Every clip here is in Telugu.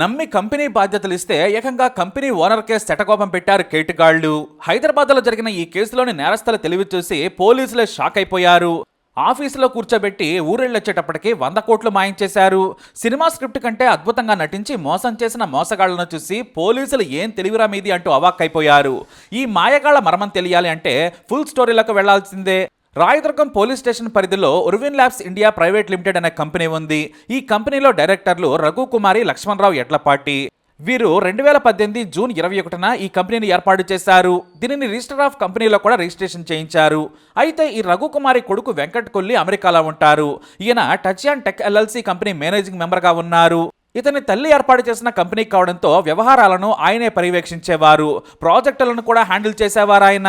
నమ్మి కంపెనీ బాధ్యతలు ఇస్తే ఏకంగా కంపెనీ ఓనర్కే శటకోపం పెట్టారు కేటుగాళ్ళు హైదరాబాద్లో జరిగిన ఈ కేసులోని నేరస్తుల తెలివి చూసి పోలీసులే షాక్ అయిపోయారు. ఆఫీసులో కూర్చోబెట్టి ఊరెళ్ళొచ్చేటప్పటికి వంద కోట్లు మాయించేశారు సినిమా స్క్రిప్ట్ కంటే అద్భుతంగా నటించి మోసం చేసిన మోసగాళ్ళను చూసి పోలీసులు ఏం తెలివిరా మీది అంటూ అవాక్కైపోయారు. ఈ మాయగాళ్ళ మర్మం తెలియాలి అంటే ఫుల్ స్టోరీలకు వెళ్ళాల్సిందే. రాయదుర్గం పోలీస్ స్టేషన్ పరిధిలో Urvin labs India private limited అనే కంపెనీ ఉంది. ఈ కంపెనీలో డైరెక్టర్లు రఘు కుమారి లక్ష్మణరావు ఎడ్లపాటి. వీరు రెండు వేల పద్దెనిమిది జూన్ ఇరవై ఒకటిన ఈ కంపెనీని ఏర్పాటు చేశారు. దీనిని రిజిస్టర్ ఆఫ్ కంపెనీలో కూడా రిజిస్ట్రేషన్ చేయించారు. అయితే ఈ రఘుకుమారి కొడుకు వెంకట్ కొల్లి అమెరికాలో ఉంటారు. ఈయన touch and tech LLC company managing మెంబర్గా ఉన్నారు. ఇతని తల్లి ఏర్పాటు చేసిన కంపెనీ కావడంతో వ్యవహారాలను ఆయనే పర్యవేక్షించేవారు. ప్రాజెక్టులను కూడా హ్యాండిల్ చేసేవారు ఆయన.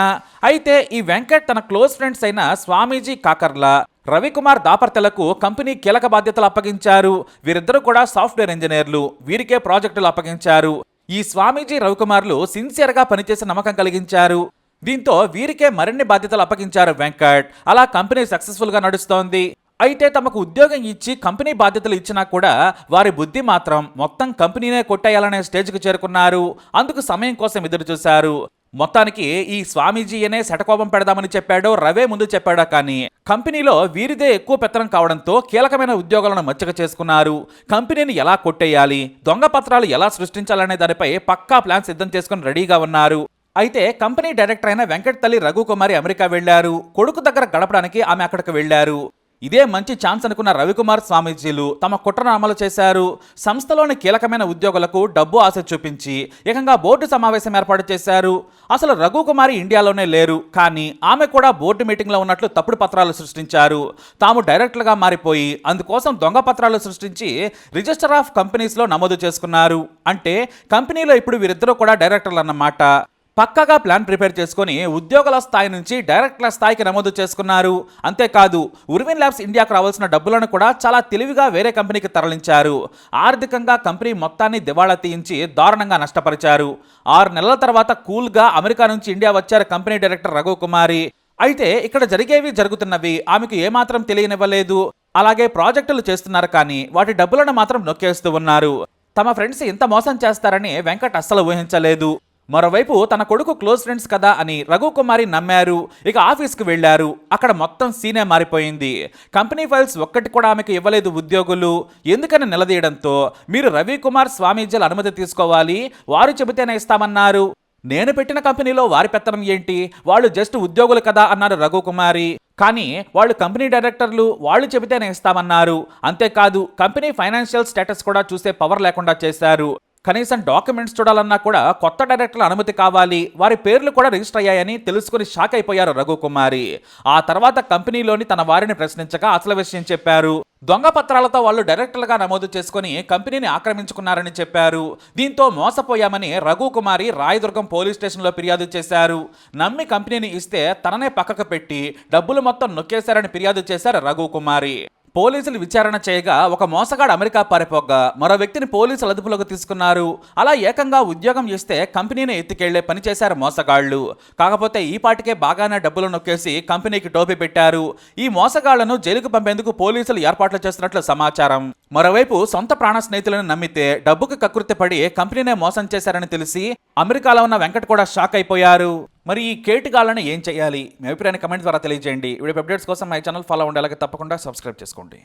అయితే ఈ వెంకట్ తన క్లోజ్ ఫ్రెండ్స్ అయిన స్వామీజీ కాకర్ల రవికుమార్ దాపర్తలకు కంపెనీ కీలక బాధ్యతలు అప్పగించారు. వీరిద్దరూ కూడా సాఫ్ట్వేర్ ఇంజనీర్లు. వీరికే ప్రాజెక్టులు అప్పగించారు. ఈ స్వామీజీ రవికుమార్లు సిన్సియర్గా పనిచేసే నమ్మకం కలిగించారు. దీంతో వీరికే మరిన్ని బాధ్యతలు అప్పగించారు వెంకట్. అలా కంపెనీ సక్సెస్ఫుల్గా నడుస్తోంది. అయితే తమకు ఉద్యోగం ఇచ్చి కంపెనీ బాధ్యతలు ఇచ్చినా కూడా వారి బుద్ధి మాత్రం మొత్తం కంపెనీనే కొట్టేయాలనే స్టేజ్కు చేరుకున్నారు. అందుకు సమయం కోసం ఎదురు చూశారు. మొత్తానికి ఈ స్వామీజీయనే శటకోపం పెడదామని చెప్పాడో రవే ముందు చెప్పాడో కానీ కంపెనీలో వీరిదే ఎక్కువ పెత్తనం కావడంతో కీలకమైన ఉద్యోగాలను మచ్చక చేసుకున్నారు. కంపెనీని ఎలా కొట్టేయాలి దొంగ పత్రాలు ఎలా సృష్టించాలనే దానిపై పక్కా ప్లాన్ సిద్ధం చేసుకుని రెడీగా ఉన్నారు. అయితే కంపెనీ డైరెక్టర్ అయిన వెంకట్ తల్లి రఘుకుమారి అమెరికా వెళ్ళారు కొడుకు దగ్గర గడపడానికి ఆమె అక్కడికి వెళ్ళారు ఇదే మంచి ఛాన్స్ అనుకున్న రవికుమార్ స్వామీజీలు తమ కుట్రను అమలు చేశారు. సంస్థలోని కీలకమైన ఉద్యోగులకు డబ్బు ఆశ చూపించి ఏకంగా బోర్డు సమావేశం ఏర్పాటు చేశారు. అసలు రఘుకుమారి ఇండియాలోనే లేరు కానీ ఆమె కూడా బోర్డు మీటింగ్లో ఉన్నట్లు తప్పుడు పత్రాలు సృష్టించారు. తాము డైరెక్టర్గా మారిపోయి అందుకోసం దొంగ పత్రాలు సృష్టించి రిజిస్టర్ ఆఫ్ కంపెనీస్లో నమోదు చేసుకున్నారు. అంటే కంపెనీలో ఇప్పుడు వీరిద్దరూ కూడా డైరెక్టర్లు అన్నమాట. పక్కగా ప్లాన్ ప్రిపేర్ చేసుకుని ఉద్యోగుల స్థాయి నుంచి డైరెక్టర్ల స్థాయికి నమోదు చేసుకున్నారు. అంతేకాదు ఉర్విన్ ల్యాబ్స్ ఇండియాకు రావాల్సిన డబ్బులను కూడా చాలా తెలివిగా వేరే కంపెనీకి తరలించారు. ఆర్థికంగా కంపెనీ మొత్తాన్ని దివాళా తీయించి దారుణంగా నష్టపరిచారు. ఆరు నెలల తర్వాత కూల్గా అమెరికా నుంచి ఇండియా వచ్చారు కంపెనీ డైరెక్టర్ రఘు కుమారి అయితే ఇక్కడ జరిగేవి జరుగుతున్నవి ఆమెకు ఏమాత్రం తెలియనివ్వలేదు. అలాగే ప్రాజెక్టులు చేస్తున్నారు కానీ వాటి డబ్బులను మాత్రం నొక్కేస్తూ ఉన్నారు. తమ ఫ్రెండ్స్ ఇంత మోసం చేస్తారని వెంకట్ అస్సలు ఊహించలేదు. మరోవైపు తన కొడుకు క్లోజ్ ఫ్రెండ్స్ కదా అని రఘుకుమారి నమ్మారు. ఇక ఆఫీస్కి వెళ్ళారు. అక్కడ మొత్తం సీనే మారిపోయింది. కంపెనీ ఫైల్స్ ఒక్కటి కూడా ఆమెకు ఇవ్వలేదు ఉద్యోగులు. ఎందుకని నిలదీయడంతో మీరు రవికుమార్ స్వామీజీల అనుమతి తీసుకోవాలి. వారు చెబితేనే ఇస్తామన్నారు. నేను పెట్టిన కంపెనీలో వారి పెత్తనం ఏంటి? వాళ్ళు జస్ట్ ఉద్యోగులు కదా అన్నారు రఘుకుమారి. కానీ వాళ్ళు కంపెనీ డైరెక్టర్లు వాళ్ళు చెబితేనే ఇస్తామన్నారు. అంతేకాదు కంపెనీ ఫైనాన్షియల్ స్టేటస్ కూడా చూసే పవర్ లేకుండా చేశారు. కనీసం డాక్యుమెంట్స్ చూడాలన్నా కూడా కొత్త డైరెక్టర్ల అనుమతి కావాలి. వారి పేర్లు కూడా రిజిస్టర్ అయ్యాయని తెలుసుకుని షాక్ అయిపోయారు రఘుకుమారి. ఆ తర్వాత కంపెనీలోని తన వారిని ప్రశ్నించగా అసలు విషయం చెప్పారు. దొంగ పత్రాలతో వాళ్ళు డైరెక్టర్లుగా నమోదు చేసుకుని కంపెనీని ఆక్రమించుకున్నారని చెప్పారు. దీంతో మోసపోయామని రఘుకుమారి రాయదుర్గం పోలీస్ స్టేషన్లో ఫిర్యాదు చేశారు. నమ్మి కంపెనీని ఇస్తే తననే పక్కకు పెట్టి డబ్బులు మొత్తం నొక్కేశారని ఫిర్యాదు చేశారు రఘుకుమారి. పోలీసులు విచారణ చేయగా ఒక మోసగాడు అమెరికా పారిపోగా మరో వ్యక్తిని పోలీసులు అదుపులోకి తీసుకున్నారు. అలా ఏకంగా ఉద్యోగం ఇస్తే కంపెనీని ఎత్తుకెళ్ళే పని చేశారు మోసగాళ్ళు కాకపోతే ఈ పాటికే బాగానే డబ్బులు నొక్కేసి కంపెనీకి టోపీ పెట్టారు. ఈ మోసగాళ్ళను జైలుకు పంపేందుకు పోలీసులు ఏర్పాట్లు చేస్తున్నట్లు సమాచారం. మరోవైపు సొంత ప్రాణ స్నేహితులను నమ్మితే డబ్బుకు కకృతి పడి కంపెనీనే మోసం చేశారని తెలిసి అమెరికాలో ఉన్న వెంకట్ కూడా షాక్ అయిపోయారు. మరి ఈ కేటుగాళ్ళను ఏం చేయాలి? మీ అభిప్రాయాన్ని కమెంట్ ద్వారా తెలియజేయండి. వీడియో అప్డేట్స్ కోసం మై ఛానల్ ఫాలో ఉండాలి తప్పకుండా సబ్స్క్రైబ్ చేసుకోండి.